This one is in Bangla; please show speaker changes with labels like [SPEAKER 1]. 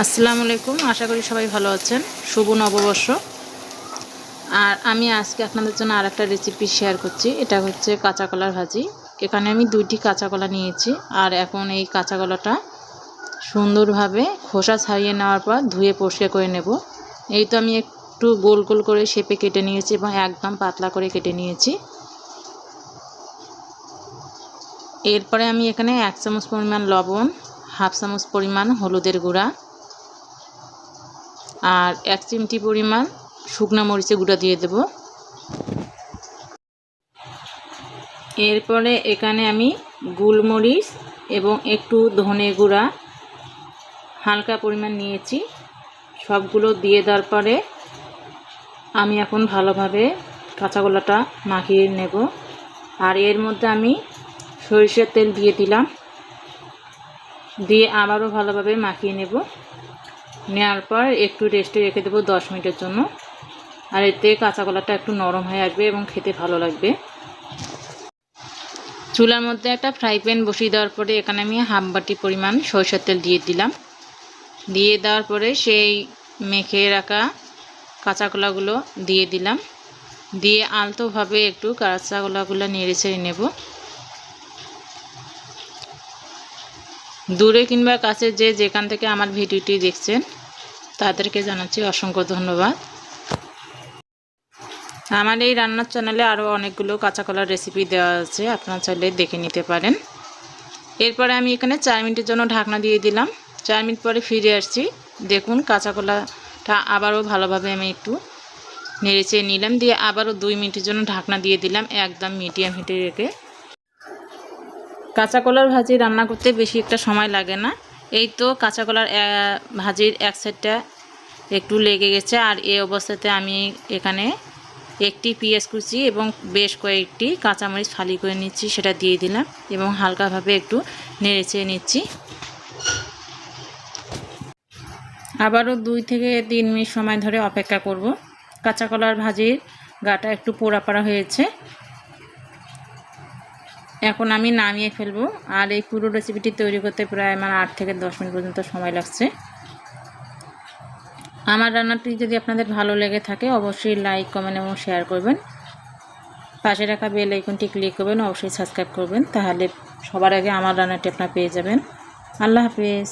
[SPEAKER 1] আসসালামু আলাইকুম, আশা করি সবাই ভালো আছেন। শুভ নববর্ষ। আর আমি আজকে আপনাদের জন্য আর একটা রেসিপি শেয়ার করছি। এটা হচ্ছে কাঁচা কলার ভাজি। এখানে আমি দুইটি কাঁচা কলা নিয়েছি। আর এখন এই কাঁচা কলাটা সুন্দরভাবে খোসা ছাড়িয়ে নেওয়ার পর ধুয়ে পরিষ্কার করে নেব। এই তো আমি একটু গোল গোল করে শেপে কেটে নিয়েছি এবং একদম পাতলা করে কেটে নিয়েছি। এরপরে আমি এখানে এক চামচ পরিমাণ লবণ, হাফ চামচ পরিমাণ হলুদের গুঁড়া আর এক চিমটি পরিমাণ শুকনা মরিচের গুঁড়া দিয়ে দেব। এরপরে এখানে আমি গুলমরিচ এবং একটু ধনে গুঁড়া হালকা পরিমাণ নিয়েছি। সবগুলো দিয়ে দেওয়ার পরে আমি এখন ভালোভাবে কাঁচাগোলাটা মাখিয়ে নেব। আর এর মধ্যে আমি সরিষার তেল দিয়ে দিলাম। দিয়ে আবারও ভালোভাবে মাখিয়ে নেব। নেওয়ার পর একটু রেস্টে রেখে দেবো দশ মিনিটের জন্য। আর এতে কাঁচা কলাটা একটু নরম হয়ে আসবে এবং খেতে ভালো লাগবে। চুলার মধ্যে একটা ফ্রাই প্যান বসিয়ে দেওয়ার পরে এখানে আমি হাফ বাটি পরিমাণ সরষের তেল দিয়ে দিলাম। দিয়ে দেওয়ার পরে সেই মেখে রাখা কাঁচা কলাগুলো দিয়ে দিলাম। দিয়ে আলতোভাবে একটু কাঁচা কলাগুলো নেড়ে ছেড়ে নেব। দূরে কিংবা কাছে যে যেখান থেকে আমার ভিডিওটি দেখছেন, তাদেরকে জানাচ্ছি অসংখ্য ধন্যবাদ। আমার এই রান্নার চ্যানেলে আরও অনেকগুলো কাঁচা কলার রেসিপি দেওয়া আছে, আপনারা চাইলে দেখে নিতে পারেন। এরপরে আমি এখানে চার মিনিটের জন্য ঢাকনা দিয়ে দিলাম। চার মিনিট পরে ফিরে আসছি। দেখুন কাঁচা কলাটা আবারও ভালোভাবে আমি একটু নেড়েচে নিলাম। দিয়ে আবারও দুই মিনিটের জন্য ঢাকনা দিয়ে দিলাম, একদম মিডিয়াম হিটে রেখে। কাঁচা কলার ভাজি রান্না করতে বেশি একটা সময় লাগে না। এই তো কাঁচা কলার ভাজির এক সাইডটা একটু লেগে গেছে। আর এই অবস্থাতে আমি এখানে একটি পেঁয়াজ কুচি এবং বেশ কয়েকটি কাঁচামরিচ ফালি করে নিচ্ছি, সেটা দিয়ে দিলাম এবং হালকাভাবে একটু নেড়েচে নিচ্ছি। আবারও দুই থেকে তিন মিনিট সময় ধরে অপেক্ষা করব। কাঁচা কলার ভাজির গাটা একটু পোড়া পাড়া হয়েছে। এখন আমি নামিয়ে ফেলব। আর এই পুরো রেসিপিটি তৈরি করতে প্রায় আমার আট থেকে দশ মিনিট পর্যন্ত সময় লাগছে। আমার রান্নাটি যদি আপনাদের ভালো লেগে থাকে, অবশ্যই লাইক কমেন্ট এবং শেয়ার করবেন। পাশে রাখা বেল আইকনটি ক্লিক করবেন, অবশ্যই সাবস্ক্রাইব করবেন, তাহলে সবার আগে আমার রান্নাটি আপনারা পেয়ে যাবেন। আল্লাহ হাফিজ।